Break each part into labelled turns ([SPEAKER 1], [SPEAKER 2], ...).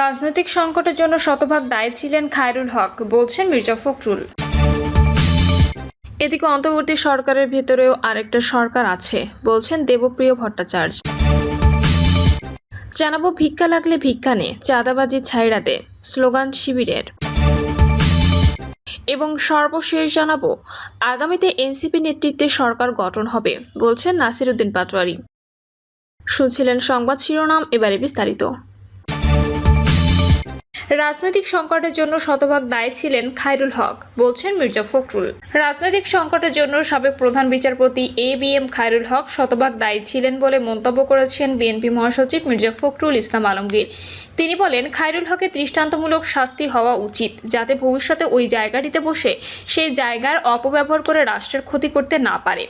[SPEAKER 1] রাজনৈতিক সংকটের জন্য শতভাগ দায়ী ছিলেন খায়রুল হক, বলছেন মির্জা ফখরুল। এদিকে অন্তর্বর্তী সরকারের ভেতরেও আরেকটা সরকার আছে, বলছেন দেবপ্রিয় ভট্টাচার্য। জানাব, ভিক্ষা লাগলে ভিক্ষা নে, চাঁদাবাজি ছাইড়া দে, স্লোগান শিবিরের। এবং সর্বশেষ জানাব, আগামীতে এনসিপি নেতৃত্বে সরকার গঠন হবে, বলছেন নাসিরুদ্দিন পাটোয়ারি। শুনছিলেন সংবাদ শিরোনাম, এবারে বিস্তারিত। রাজনৈতিক সংকটের জন্য শতভাগ দায়ী ছিলেন খায়রুল হক, বলছেন মির্জা ফখরুল। রাজনৈতিক সংকটের জন্য সাবেক প্রধান বিচারপতি A B M Khairul Haque শতভাগ দায়ী ছিলেন বলে মন্তব্য করেছেন বিএনপি মহাসচিব মির্জা ফখরুল ইসলাম আলমগীর। তিনি বলেন, খায়রুল হকের দৃষ্টান্তমূলক শাস্তি হওয়া উচিত, যাতে ভবিষ্যতে ওই জায়গাটিতে বসে সেই জায়গার অপব্যবহার করে রাষ্ট্রের ক্ষতি করতে না পারে।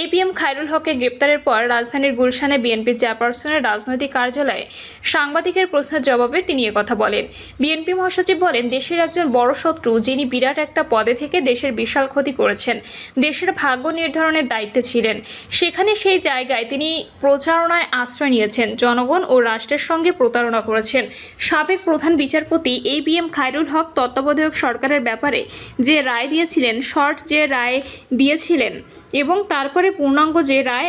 [SPEAKER 1] এ বি এম খায়রুল হককে গ্রেপ্তারের পর রাজধানীর গুলশানে বিএনপি চেয়ারপারসনের রাজনৈতিক কার্যালয়ে সাংবাদিকের প্রশ্নের জবাবে তিনি কথা বলেন। বিএনপি মহাসচিব বলেন, দেশের একজন বড় শত্রু যিনি বিরাট একটা পদে থেকে দেশের বিশাল ক্ষতি করেছেন, দেশের ভাগ্য নির্ধারণের দায়িত্বে ছিলেন। সেখানে সেই জায়গায় তিনি প্রচারণায় আশ্রয় নিয়েছেন, জনগণ ও রাষ্ট্রের সঙ্গে প্রতারণা করেছেন। সাবেক প্রধান বিচারপতি A B M Khairul Haque তত্ত্বাবধায়ক সরকারের ব্যাপারে যে রায় দিয়েছিলেন, শর্ট যে রায় দিয়েছিলেন এবং তারপরে পূর্ণাঙ্গ যে রায়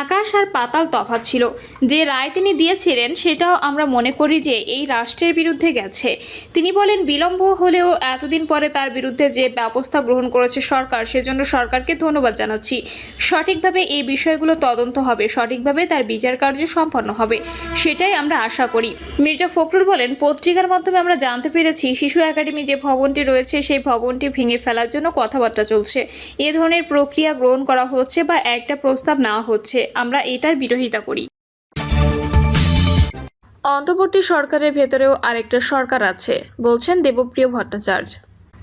[SPEAKER 1] আকাশ আর পাতাল তফাৎ ছিল, যে রায় তিনি দিয়েছিলেন সেটাও আমরা মনে করি যে এই রাষ্ট্রের বিরুদ্ধে গেছে। তিনি বলেন, বিলম্ব হলেও এতদিন পরে তার বিরুদ্ধে যে ব্যবস্থা গ্রহণ করেছে সরকার, সেজন্য সরকারকে ধন্যবাদ জানাচ্ছি। সঠিকভাবে এই বিষয়গুলো তদন্ত হবে, সঠিকভাবে তার বিচার কার্য সম্পন্ন হবে, সেটাই আমরা আশা করি। মির্জা ফখরুল বলেন, পত্রিকার মাধ্যমে আমরা জানতে পেরেছি, শিশু একাডেমি যে ভবনটি রয়েছে, সেই ভবনটি ভেঙে ফেলার জন্য কথাবার্তা চলছে। এ ধরনের প্রক্রিয়া গ্রহণ করা হচ্ছে বা একটা প্রস্তাব নেওয়া হচ্ছে। আমরা এটার বিরোধিতা করি। অন্তর্বর্তী সরকারের ভেতরেও আরেকটা সরকার আছে বলছেন দেবপ্রিয় ভট্টাচার্য।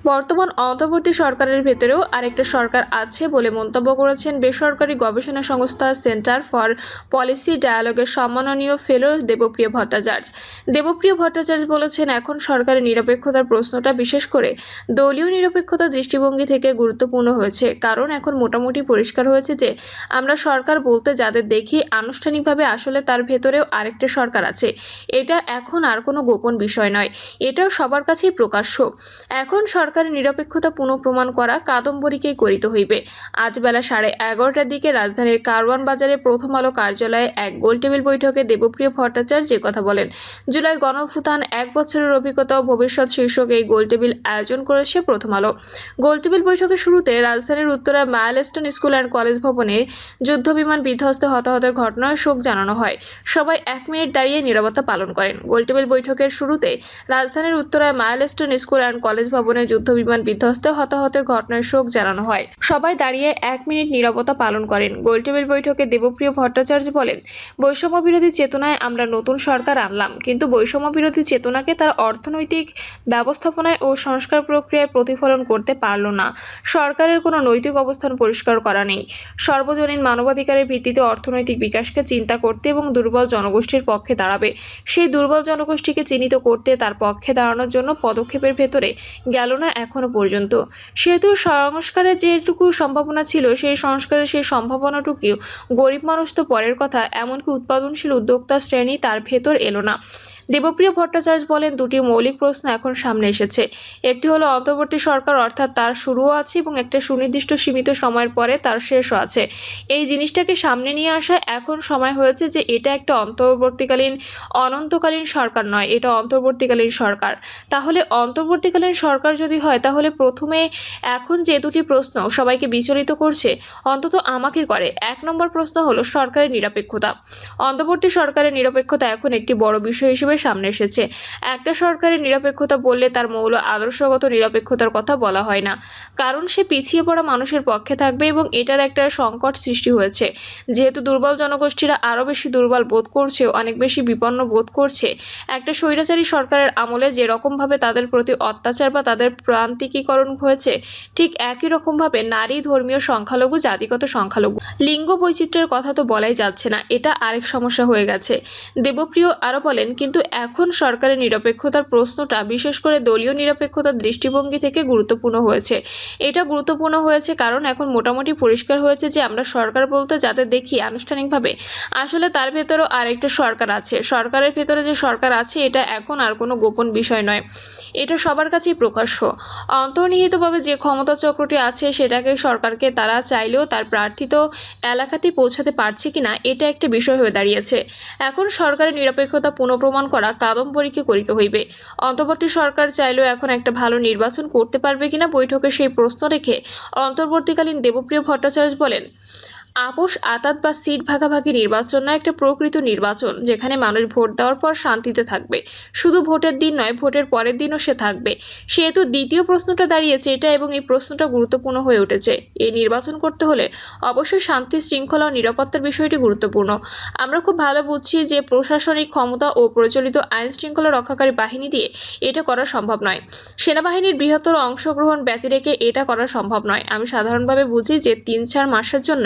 [SPEAKER 1] বর্তমান অন্তর্বর্তী সরকারের ভেতরেও আরেকটা সরকার আছে বলে মন্তব্য করেছেন বেসরকারি গবেষণা সংস্থা সেন্টার ফর পলিসি ডায়ালগের সম্মাননীয় ফেলো দেবপ্রিয় ভট্টাচার্য। দেবপ্রিয় ভট্টাচার্য বলেছেন, এখন সরকারের নিরপেক্ষতার প্রশ্নটা বিশেষ করে দলীয় নিরপেক্ষতার দৃষ্টিভঙ্গি থেকে গুরুত্বপূর্ণ হয়েছে। কারণ এখন মোটামুটি পরিষ্কার হয়েছে যে, আমরা সরকার বলতে যাদের দেখি, আনুষ্ঠানিকভাবে আসলে তার ভেতরেও আরেকটা সরকার আছে। এটা এখন আর কোনো গোপন বিষয় নয়। এটাও সবার কাছেই প্রকাশ্য। এখন সরকারের নিরপেক্ষতা পুনঃপ্রমাণ করা কাদম্বরীকেই করিতে হইবে। আজ বেলা সাড়ে এগারোটার দিকে রাজধানীর কারওয়ান বাজারে প্রথম আলো কার্যালয়ে এক গোলটেবিল বৈঠকে দেবপ্রিয় ভট্টাচার্য কথা বলেন, জুলাই গণফুতান এক বছরের অভিজ্ঞতা ও ভবিষ্যৎ শীর্ষক এই গোলটেবিল আয়োজন করেছে প্রথম আলো। গোলটেবিল বৈঠকের শুরুতে রাজধানীর Uttara milestone school and college ভবনে যুদ্ধবিমান বিধ্বস্ত হতাহতের ঘটনায় শোক জানানো হয়। সবাই এক মিনিট দাঁড়িয়ে নিরাপত্তা পালন করেন। গোলটেবিল বৈঠকের শুরুতে রাজধানীর উত্তরায় মাইলস্টোন স্কুল অ্যান্ড কলেজ ভবনে যুদ্ধবিমান বিধ্বস্ত হতাহতের ঘটনায় শোক জানানো হয়। সবাই দাঁড়িয়ে এক মিনিট নিরবতা পালন করেন। গোলটেবিল বৈঠকে দেবপ্রিয় ভট্টাচার্য বলেন বৈষম্য বিরোধী চেতনায় আমরা নতুন সরকার আনলাম, কিন্তু বৈষম্য বিরোধী চেতনাকে তার অর্থনৈতিক ব্যবস্থাপনায় ও সংস্কার প্রক্রিয়ায় প্রতিফলন করতে পারল না। সরকারের কোনো নৈতিক অবস্থান পরিষ্কার করা নেই। সর্বজনীন মানবাধিকারের ভিত্তিতে অর্থনৈতিক বিকাশকে চিন্তা করতে এবং দুর্বল জনগোষ্ঠীর পক্ষে দাঁড়াবে। সেই দুর্বল জনগোষ্ঠীকে চিহ্নিত করতে তার পক্ষে দাঁড়ানোর জন্য পদক্ষেপের ভেতরে গেল না এখনও পর্যন্ত। সেহেতু সংস্কারের যেটুকু সম্ভাবনা ছিল, সেই সংস্কারের সেই সম্ভাবনাটুকু গরিব মানুষ তো পরের কথা, এমনকি উৎপাদনশীল উদ্যোক্তা শ্রেণি তার ভেতর এলো না। দেবপ্রিয় ভট্টাচার্য বলেন, দুটি মৌলিক প্রশ্ন এখন সামনে এসেছে। একটি হলো, অন্তর্বর্তী সরকার অর্থাৎ তার শুরুও আছে এবং একটা সুনির্দিষ্ট সীমিত সময়ের পরে তার শেষও আছে। এই জিনিসটাকে সামনে নিয়ে আসা এখন সময় হয়েছে যে এটা একটা অন্তর্বর্তীকালীন, অনন্তকালীন সরকার নয়, এটা অন্তর্বর্তীকালীন সরকার। তাহলে অন্তর্বর্তীকালীন সরকার যদি হয়, তাহলে প্রথমে এখন যে দুটি প্রশ্ন সবাইকে বিচলিত করছে, অন্তত আমাকে করে। এক নম্বর প্রশ্ন হলো সরকারের নিরপেক্ষতা। অন্তর্বর্তী সরকারের নিরপেক্ষতা এখন একটি বড় বিষয় হিসেবে সামনে এসেছে। একটা সরকারের নিরপেক্ষতা বললে তার মৌল আদর্শগত নিরপেক্ষতার কথা বলা হয় না। কারণ সে পিছিয়ে পড়া মানুষের পক্ষে থাকবে এবং এটার একটা সংকট সৃষ্টি হয়েছে। যেহেতু দুর্বল জনগোষ্ঠীরা আরও বেশি দুর্বল বোধ করছে, অনেক বেশি বিপন্ন বোধ করছে, একটা স্বৈরাচারী সরকারের আমলে যে রকমভাবে তাদের প্রতি অত্যাচার বা তাদের প্রান্তিকীকরণ হয়েছে। ঠিক একই রকমভাবে নারী ধর্মীয় সংখ্যালঘু, জাতিগত সংখ্যালঘু। লিঙ্গ বৈচিত্র্যের কথা তো বলাই যাচ্ছে না, এটা আরেক সমস্যা হয়ে গেছে। দেবপ্রিয় আরও বলেন, কিন্তু এখন সরকারের নিরপেক্ষতার প্রশ্নটা বিশেষ করে দলীয় নিরপেক্ষতার দৃষ্টিভঙ্গি থেকে গুরুত্বপূর্ণ হয়েছে। এটা গুরুত্বপূর্ণ হয়েছে কারণ এখন মোটামুটি পরিষ্কার হয়েছে যে আমরা সরকার বলতে যাতে দেখি আনুষ্ঠানিকভাবে, আসলে তার ভেতরও আরেকটা সরকার আছে। সরকারের ভেতরে যে সরকার আছে, এটা এখন আর কোনো গোপন বিষয় নয়। এটা সবার কাছেই প্রকাশ্য। অন্তর্নিহিতভাবে যে ক্ষমতা চক্রটি আছে, সেটাকে সরকারকে তারা চাইলেও তার প্রার্থিত এলাকাতে পৌঁছাতে পারছে কিনা, এটা একটা বিষয় হয়ে দাঁড়িয়েছে। এখন সরকারের নিরপেক্ষতা পুনঃপ্রমাণ করা কাদম্বরীকে করিতে হইবে। অন্তর্বর্তী সরকার চাইলেও এখন একটা ভালো নির্বাচন করতে পারবে কিনা বৈঠকে সেই প্রশ্ন রেখে অন্তর্বর্তীকালীন দেবপ্রিয় ভট্টাচার্য বলেন আপোষ, আতাত বা সিট ভাগাভাগি নির্বাচন নয়, একটা প্রকৃত নির্বাচন, যেখানে মানুষ ভোট দেওয়ার পর শান্তিতে থাকবে। শুধু ভোটের দিন নয়, ভোটের পরের দিনও সে থাকবে। সেহেতু দ্বিতীয় প্রশ্নটা দাঁড়িয়েছে এটা এবং এই প্রশ্নটা গুরুত্বপূর্ণ হয়ে উঠেছে। এই নির্বাচন করতে হলে অবশ্যই শান্তি, শৃঙ্খলা ও নিরাপত্তার বিষয়টি গুরুত্বপূর্ণ। আমরা খুব ভালো বুঝছি যে প্রশাসনিক ক্ষমতা ও প্রচলিত আইন শৃঙ্খলা রক্ষাকারী বাহিনী দিয়ে এটা করা সম্ভব নয়। সেনাবাহিনীর বৃহত্তর অংশগ্রহণ ব্যতি রেখে এটা করা সম্ভব নয়। আমি সাধারণভাবে বুঝি যে তিন চার মাসের জন্য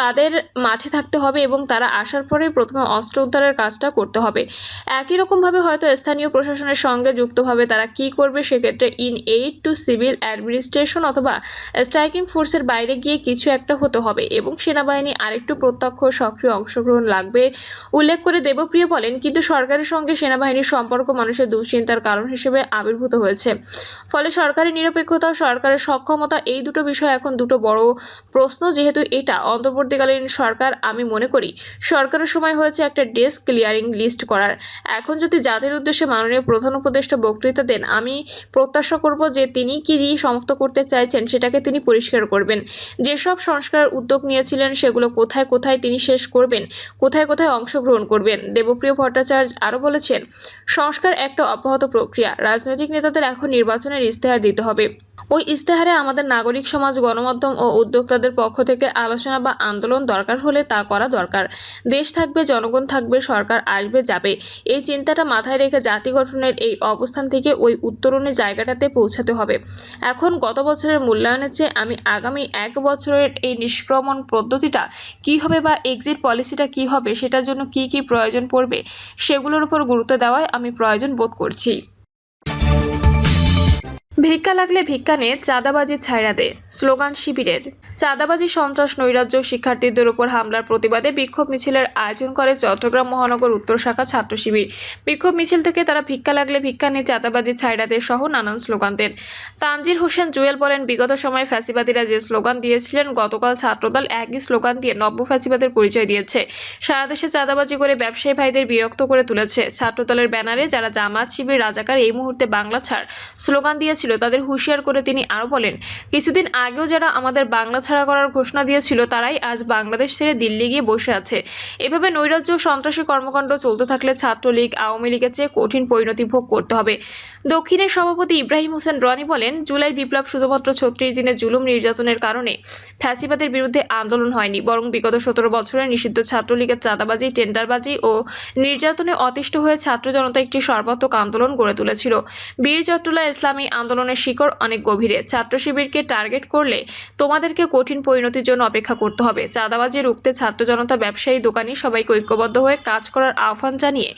[SPEAKER 1] তাদের মাঠে থাকতে হবে এবং তারা আসার পরে প্রথমে অস্ত্র উদ্ধারের কাজটা করতে হবে। একই রকমভাবে হয়তো স্থানীয় প্রশাসনের সঙ্গে যুক্তভাবে তারা কি করবে সেক্ষেত্রে in aid to civil administration অথবা স্ট্রাইকিং ফোর্সের বাইরে গিয়ে কিছু একটা হতে হবে এবং সেনাবাহিনী আরেকটু প্রত্যক্ষ, সক্রিয় অংশগ্রহণ লাগবে উল্লেখ করে দেবপ্রিয় বলেন, কিন্তু সরকারের সঙ্গে সেনাবাহিনীর সম্পর্ক মানুষের দুশ্চিন্তার কারণ হিসেবে আবির্ভূত হয়েছে। ফলে সরকারি নিরপেক্ষতা, সরকারের সক্ষমতা এই দুটো বিষয় এখন দুটো বড় প্রশ্ন, যেহেতু এটা অন্তর্বর্তীকালীন সরকার, আমি মনে করি, সরকারের সময় হয়েছে একটা ডেস্ক ক্লিয়ারিং লিস্ট করার। এখন যদি জাতির উদ্দেশ্যে মাননীয় প্রধান উপদেষ্টা বক্তৃতা দেন, আমি প্রত্যাশা করব যে তিনি কি দিয়ে সমাপ্ত করতে চাইছেন, সেটাকে তিনি পরিষ্কার করবেন। যেসব সংস্কার উদ্যোগ নিয়েছিলেন, সেগুলো কোথায় কোথায় তিনি শেষ করবেন, কোথায় কোথায় অংশগ্রহণ করবেন? দেবপ্রিয় ভট্টাচার্য আরও বলেছেন, সংস্কার একটা অব্যাহত প্রক্রিয়া। রাজনৈতিক নেতাদের এখন নির্বাচনের ইস্তেহার দিতে হবে। ওই ইস্তেহারে আমাদের নাগরিক সমাজ, গণমাধ্যম ও উদ্যোক্তাদের পক্ষ থেকে আলোচনা বা আন্দোলন দরকার হলে তা করা দরকার। দেশ থাকবে, জনগণ থাকবে, সরকার আসবে, যাবে। এই চিন্তাটা মাথায় রেখে জাতি গঠনের এই অবস্থান থেকে ওই উত্তরণের জায়গাটাতে পৌঁছাতে হবে। এখন গত বছরের মূল্যায়নের চেয়ে আমি আগামী এক বছরের এই নিষ্ক্রমণ পদ্ধতিটা কী হবে বা এক্সিট পলিসিটা কী হবে, সেটার জন্য কী কী প্রয়োজন পড়বে, সেগুলোর উপর গুরুত্ব দেওয়ায় আমি প্রয়োজন বোধ করছি। ভিক্ষা লাগলে ভিক্ষা নে, চাঁদাবাজি ছাইড়া দে, স্লোগান শিবিরের। চাঁদাবাজি, সন্ত্রাস, নৈরাজ্য শিক্ষার্থীদের উপর হামলার প্রতিবাদে বিক্ষোভ মিছিলের আয়োজন করে চট্টগ্রাম মহানগর উত্তর শাখা ছাত্র শিবির। বিক্ষোভ মিছিল থেকে তারা ভিক্ষা লাগলে ভিক্ষা নিয়ে চাঁদাবাজি ছাইড়া দে সহ নানান স্লোগান দেন। তানজির হোসেন জুয়েল বলেন, বিগত সময়ে ফ্যাসিবাদীরা যে স্লোগান দিয়েছিলেন, গতকাল ছাত্রদল একই স্লোগান দিয়ে নব্য ফ্যাসিবাদের পরিচয় দিয়েছে। সারা দেশে চাঁদাবাজি করে ব্যবসায়ী ভাইদের বিরক্ত করে তুলেছে। ছাত্রদলের ব্যানারে যারা জামাত শিবির, রাজাকার, এই মুহূর্তে বাংলা ছাড় স্লোগান দিয়েছিল তাদের হুঁশিয়ার করে তিনি আরও বলেন, কিছুদিন আগেও যারা আমাদের বাংলা ছাড়া করার ঘোষণা দিয়েছিল, তারাই আজ বাংলাদেশ ছেড়ে দিল্লি গিয়ে বসে আছে। এভাবে নৈরাজ্য সন্ত্রাসী কর্মকাণ্ড চলতে থাকলে ছাত্রলীগ, আওয়ামী লীগের চেয়ে কঠিন পরিণতি ভোগ করতে হবে। দক্ষিণের সভাপতি ইব্রাহিম হোসেন রনি বলেন, জুলাই বিপ্লব শুধুমাত্র ছত্রিশ দিনের জুলুম নির্যাতনের কারণে ফ্যাসিবাদের বিরুদ্ধে আন্দোলন হয়নি, বরং বিগত সতেরো বছরের নিষিদ্ধ ছাত্রলীগের চাঁদাবাজি, টেন্ডারবাজি ও নির্যাতনে অতিষ্ঠ হয়ে ছাত্র জনতা একটি সর্বাত্মক আন্দোলন গড়ে তুলেছিল। বীর চট্টলা ইসলামী আন্দোলনের শিকড় অনেক গভীরে। ছাত্র শিবিরকে টার্গেট করলে তোমাদেরকে কঠিন পরিণতির জন্য অপেক্ষা করতে হবে। চাঁদাবাজি রুখতে ছাত্র জনতা, ব্যবসায়ী, দোকানি সবাইকে ঐক্যবদ্ধ হয়ে কাজ করার আহ্বান জানিয়ে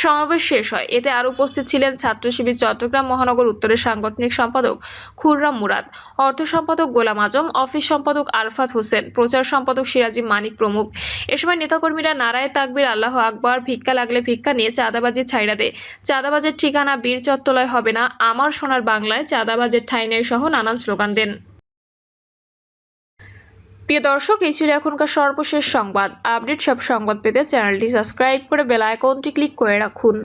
[SPEAKER 1] সমাবেশ শেষ হয়। এতে আরও উপস্থিত ছিলেন ছাত্র শিবির চট্টগ্রাম মহানগর উত্তরের সাংগঠনিক সম্পাদক খুররাম মুরাদ, অর্থ সম্পাদক গোলাম আজম, অফিস সম্পাদক আরফাত হোসেন, প্রচার সম্পাদক সিরাজি মানিক প্রমুখ। এ সময় নেতাকর্মীরা নারায় তাকবির, আল্লাহ আকবর, ভিক্ষা লাগলে ভিক্ষা নিয়ে চাঁদাবাজি ছাইড়া দে চাঁদাবাজের ঠিকানা বীর চত্বলায় হবে না। আমার সোনার বাংলায় চাঁদাবাজের ঠাই নেই সহ নানান স্লোগান দেন। প্রিয় দর্শক, এই ছিল এখনকার সর্বশেষ সংবাদ। আপডেট সব সংবাদ পেতে চ্যানেলটি সাবস্ক্রাইব করে বেল আইকনটি ক্লিক করে রাখুন।